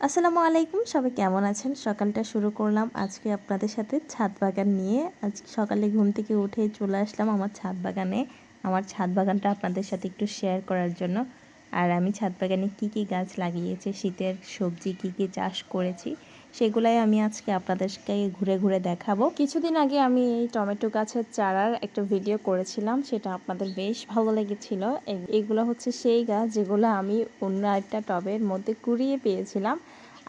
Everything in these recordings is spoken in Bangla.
আসসালামু আলাইকুম, সবাই কেমন আছেন? সকালটা শুরু করলাম আজকে আপনাদের সাথে ছাদ বাগান নিয়ে। আজ সকালে ঘুম থেকে উঠে চলে আসলাম আমার ছাদ বাগানে। আমার ছাদ বাগানটা আপনাদের সাথে একটু শেয়ার করার জন্য। আর আমি ছাদ বাগানে কী কী গাছ লাগিয়েছি, শীতের সবজি কী কী চাষ করেছি সেগুলাই আমি আজকে আপনাদেরকে ঘুরে ঘুরে দেখাবো। কিছুদিন আগে আমি এই টমেটো গাছের চারার একটা ভিডিও করেছিলাম, সেটা আপনাদের বেশ ভালো লেগেছিল। এগুলো হচ্ছে সেই গাছ যেগুলো আমি অন্য একটা টবের মধ্যে কুড়িয়ে পেয়েছিলাম।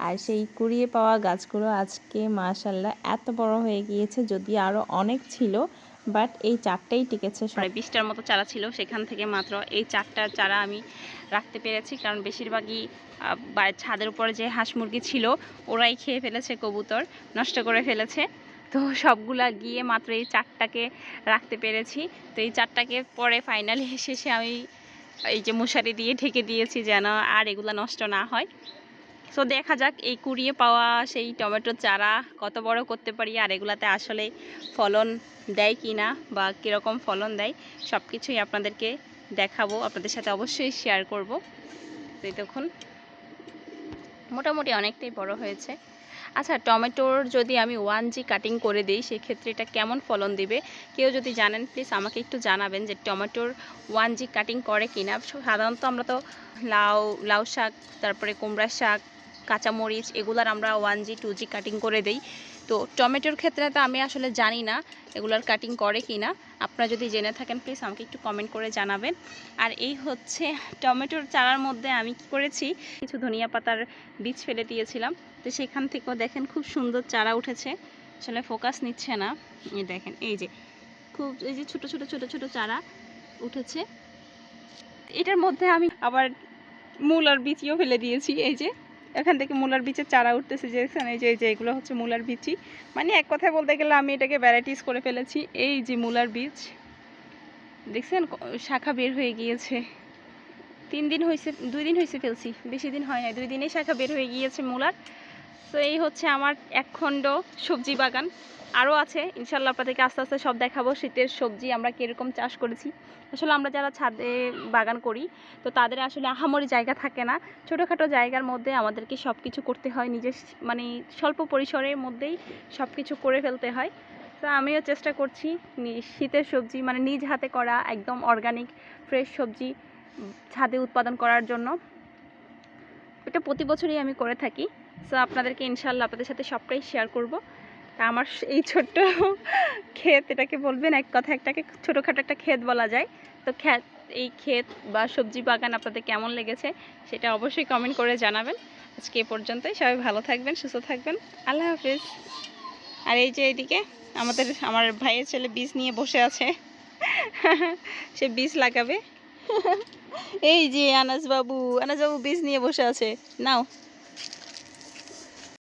আর সেই কুড়িয়ে পাওয়া গাছগুলো আজকে মাশাল্লাহ এত বড় হয়ে গিয়েছে যদি আরও অনেক ছিল বাট এই চারটেই টিকেছে। প্রায় বিশটার মতো চারা ছিল সেখান থেকে মাত্র এই চারটার চারা আমি রাখতে পেরেছি, কারণ বেশিরভাগই ছাদের উপরে যে হাঁস মুরগি ছিল, ওরাই খেয়ে ফেলেছে, কবুতর নষ্ট করে ফেলেছে। তো সবগুলা গিয়ে মাত্র এই চারটাকে রাখতে পেরেছি। তো এই চারটাকে পরে ফাইনালি শেষে আমি এই যে মশারি দিয়ে ঢেকে দিয়েছি যেন আর এগুলা নষ্ট না হয়। তো দেখা যাক, এই কুড়িয়ে পাওয়া সেই টমেটোর চারা কত বড় করতে পারি আর এগুলাতে আসলে ফলন দেয় কি না বা কীরকম ফলন দেয় সব কিছুই আপনাদেরকে দেখাবো। আপনাদের সাথে অবশ্যই শেয়ার করব। তো এই দেখুন, মোটামুটি অনেকটাই বড় হয়েছে। আচ্ছা টমেটোর যদি আমি ওয়ান জি কাটিং করে দিই, সেক্ষেত্রে এটা কেমন ফলন দিবে? কেউ যদি জানেন প্লিজ আমাকে একটু জানাবেন যে টমেটোর ওয়ান জি কাটিং করে কিনা। সাধারণত আমরা তো লাউ লাউ শাক, তারপরে কুমড়া শাক কাঁচামরিচ এগুলার আমরা one G two G cutting করে দেই। তো টমেটোর ক্ষেত্রে তো আমি আসলে জানি না এগুলার কাটিং করে কি না আপনারা যদি জেনে থাকেন প্লিজ আমাকে একটু কমেন্ট করে জানাবেন। আর এই হচ্ছে টমেটোর চারার মধ্যে আমি কি করেছি, কিছু ধনিয়া পাতার বীজ ফেলে দিয়েছিলাম। তো সেখান থেকেও দেখেন খুব সুন্দর চারা উঠেছে। আসলে ফোকাস নিচ্ছে না। এই দেখেন, এই যে খুব, এই যে ছোট ছোট ছোট ছোট চারা উঠেছে। এটার মধ্যে আমি আবার মূলার বীজও ফেলে দিয়েছি, এই যে। এখান থেকে মূলার বীজের চারা উঠতেছে যে এই যে এই যে, এগুলো হচ্ছে মূলার বীজই। মানে এক কথায় বলতে গেলে আমি এটাকে ভ্যারাইটিস করে ফেলেছি। এই যে মূলার বীজ, দেখছেন শাখা বের হয়ে গিয়েছে। তিন দিন হয়েছে দুই দিন হয়েছে ফেলছি, বেশি দিন হয় না দুই দিনেই শাখা বের হয়ে গিয়েছে মূলার। তো এই হচ্ছে আমার এক খণ্ড সবজি বাগান। আরও আছে, ইনশাল্লাহ আপনাদেরকে আস্তে আস্তে সব দেখাবো শীতের সবজি, আমরা কীরকম চাষ করেছি। আসলে আমরা যারা ছাদে বাগান করি, তো তাদের আসলে আহামরি জায়গা থাকে না। ছোটোখাটো জায়গার মধ্যে আমাদেরকে সব কিছু করতে হয়, নিজের মানে স্বল্প পরিসরের মধ্যেই সব কিছু করে ফেলতে হয়। তো আমিও চেষ্টা করছি শীতের সবজি মানে নিজ হাতে করা একদম অর্গানিক ফ্রেশ সবজি ছাদে উৎপাদন করার জন্য। এটা প্রতি বছরই আমি করে থাকি। সো আপনাদেরকে ইনশাল্লাহ আপনাদের সাথে সবটাই শেয়ার করব। তা আমার এই ছোট্ট ক্ষেত, এটাকে বলবেন, এক কথা একটাকে ছোটোখাটো একটা ক্ষেত বলা যায়। তো ক্ষেত এই ক্ষেত বা সবজি বাগান আপনাদের কেমন লেগেছে সেটা অবশ্যই কমেন্ট করে জানাবেন। আজকে এ পর্যন্তই, সবাই ভালো থাকবেন, সুস্থ থাকবেন। আল্লাহ হাফিজ। আর এই যে এইদিকে আমাদের, আমার ভাইয়ের ছেলে বীজ নিয়ে বসে আছে। সে বীজ লাগাবে। এই যে আনাস বাবু আনাস বাবু বীজ নিয়ে বসে আছে। নাও।